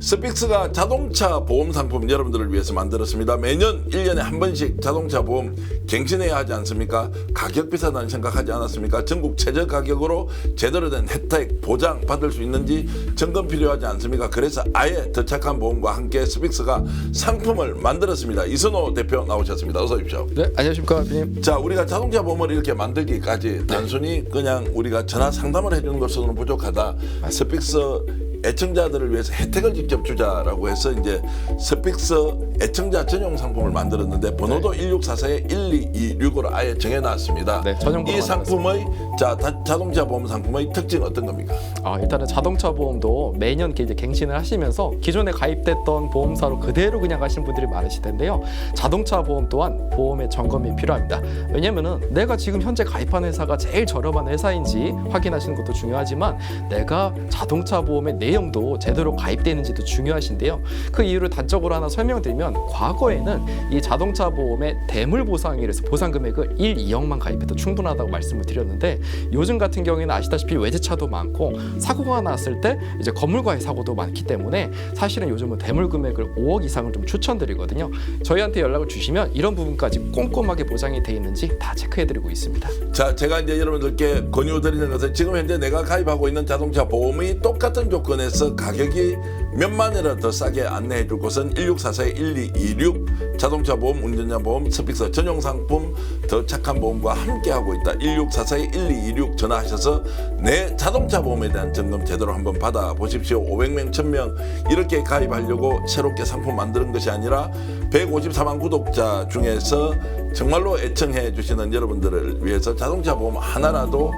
스픽스가 자동차 보험 상품 여러분들을 위해서 만들었습니다. 매년 1년에 한 번씩 자동차 보험 갱신해야 하지 않습니까? 가격 비싸다는 생각하지 않았습니까? 전국 최저 가격으로 제대로 된 혜택 보장 받을 수 있는지 점검 필요하지 않습니까? 그래서 아예 더 착한 보험과 함께 스픽스가 상품을 만들었습니다. 이선호 대표 나오셨습니다. 어서 오십시오. 네, 안녕하십니까, 대표님. 자, 우리가 자동차 보험을 이렇게 만들기까지 단순히 그냥 우리가 전화 상담을 해주는 것으로는 부족하다. 스픽스 애청자들을 위해서 혜택을 직접 주자라고 해서 이제 스픽스 애청자 전용 상품을 만들었는데 번호도 1644에 1226으로 아예 정해놨습니다. 네, 이 상품의 자 다- 자동차 보험 상품의 특징 어떤 겁니까? 아, 일단은 자동차 보험도 매년 이제 갱신을 하시면서 기존에 가입됐던 보험사로 그대로 그냥 가시는 분들이 많으실 텐데요. 자동차 보험 또한 보험의 점검이 필요합니다. 왜냐면은 내가 지금 현재 가입한 회사가 제일 저렴한 회사인지 확인하시는 것도 중요하지만 내가 자동차 보험의 내용도 제대로 가입되는지도 중요하신데요. 그 이유를 단적으로 하나 설명드리면 과거에는 이 자동차 보험의 대물 보상이라서 보상 금액을 1, 2억만 가입해도 충분하다고 말씀을 드렸는데 요즘 같은 경우에는 아시다시피 외제차도 많고 사고가 났을 때 이제 건물과의 사고도 많기 때문에 사실은 요즘은 대물 금액을 5억 이상을 좀 추천드리거든요. 저희한테 연락을 주시면 이런 부분까지 꼼꼼하게 보장이 돼 있는지 다 체크해드리고 있습니다. 자, 제가 이제 여러분들께 권유드리는 것은 지금 현재 내가 가입하고 있는 자동차 보험이 똑같은 조건에서 가격이 몇만이라도 더 싸게 안내해 줄 곳은 1644-1226 자동차 보험, 운전자 보험, 스픽서 전용 상품 더 착한 보험과 함께하고 있다. 1644-1226 전화하셔서 내 자동차 보험에 대한 점검 제대로 한번 받아보십시오. 500명, 1000명 이렇게 가입하려고 새롭게 상품 만드는 것이 아니라 154만 구독자 중에서 정말로 애청해 주시는 여러분들을 위해서 자동차 보험 하나라도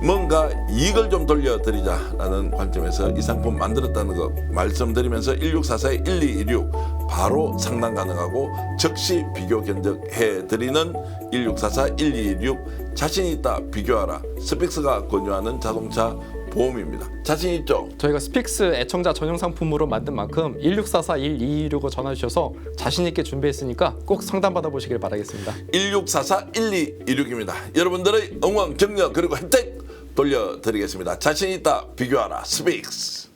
뭔가 이익을 좀 돌려드리자라는 관점에서 이 상품 만들었다는 거 말씀드리면서 1644-1226 바로 상담 가능하고 즉시 비교 견적해 드리는 1644-1226 자신 있다 비교하라 스픽스가 권유하는 자동차 보험입니다. 자신 있죠? 저희가 스픽스 애청자 전용 상품으로 만든 만큼 1644-1226을 전화 주셔서 자신 있게 준비했으니까 꼭 상담 받아보시길 바라겠습니다. 1644-1226입니다. 여러분들의 응원, 격려 그리고 혜택 돌려드리겠습니다. 자신 있다 비교하라 스픽스.